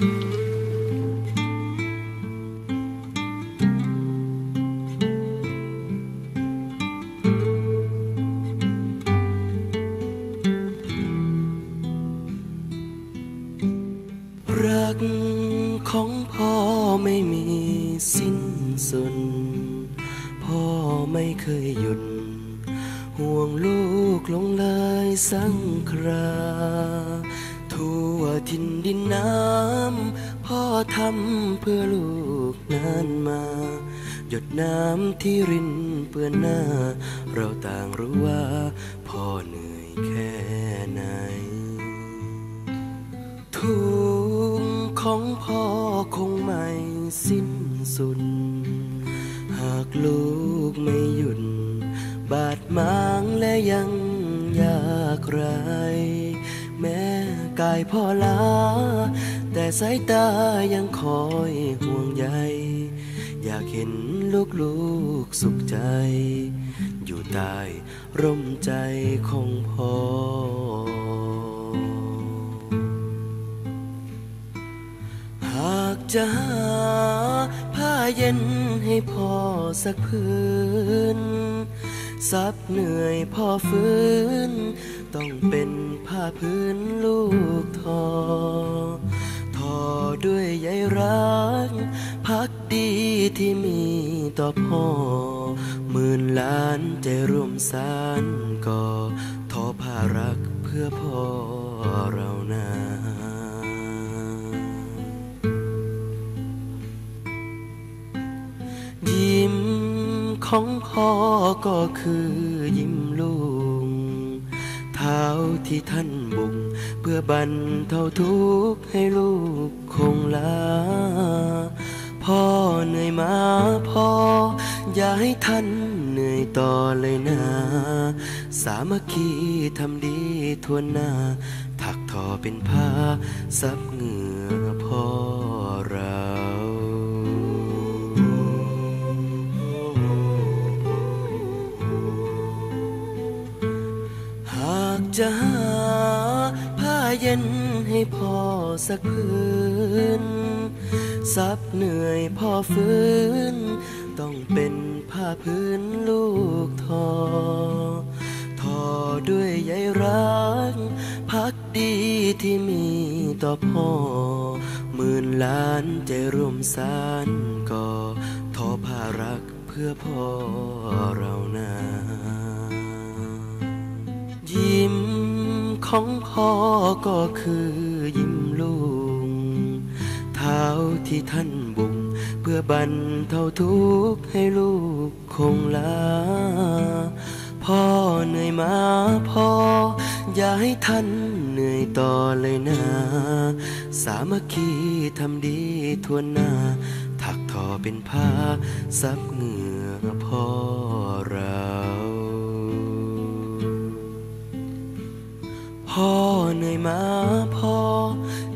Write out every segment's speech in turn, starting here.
รักของพ่อไม่มีสิ้นสุด พ่อไม่เคยหยุด ห่วงลูกลงเลยสังครา ทั่วทินดินน้ำพ่อทำเพื่อลูกนานมา หยดน้ำที่รินเปื้อนหน้า เราต่างรู้ว่าพ่อเหนื่อยแค่ไหน ทุกของพ่อคงไม่สิ้นสุด หากลูกไม่หยุด บาดหมางและยังยากไรายพ่อลา แต่สายตายังคอยห่วงใย อยากเห็นลูกลูกๆสุขใจ อยู่ใต้ร่มใจของพ่อหากจะหาผ้าเย็นให้พ่อสักพื้น ซับเหนื่อยพ่อฟื้น ต้องเป็นผ้าพื้นลูกทอ ทอด้วยใยรัก พักดีที่มีต่อพ่อ หมื่นล้านใจร่วมสานก่อทอผ้ารักเพื่อพ่อเรานา ของพ่อก็คือยิ้มลูกเท้าที่ท่านบุกเพื่อบรรเทาทุกข์ให้ลูกคงลา พ่อเหนื่อยมาพ่อ อย่าให้ท่านเหนื่อยต่อเลยนะ สามัคคีทำดีทวนหน้า ถักทอเป็นผ้าซับเหงื่อพ่อ จะหาผ้าเย็นให้พ่อสักพื้นซับเหนื่อยพ่อฟื้น ต้องเป็นผ้าพื้นลูกทอ ทอด้วยใยรัก พักดีที่มีต่อพ่อ หมื่นล้านใจร่วมสานก่อทอผ้ารักเพื่อพ่อเรานา ยิ้มของพ่อก็คือยิ้มลูกเท้าที่ท่านบุกเพื่อบรรเทาทุกข์ให้ลูกคงลา พ่อเหนื่อยมาพ่อ อย่าให้ท่านเหนื่อยต่อเลยนะ สามัคคีทำดีทวนหน้า ถักทอเป็นผ้าซับเหงื่อ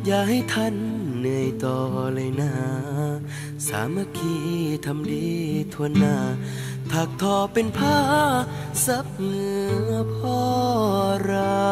อย่าให้ท่านเหนื่อยต่อเลยนะ สามัคคีทำดีทวนหน้าถักทอเป็นผ้าซับเหงื่อพ่อเรา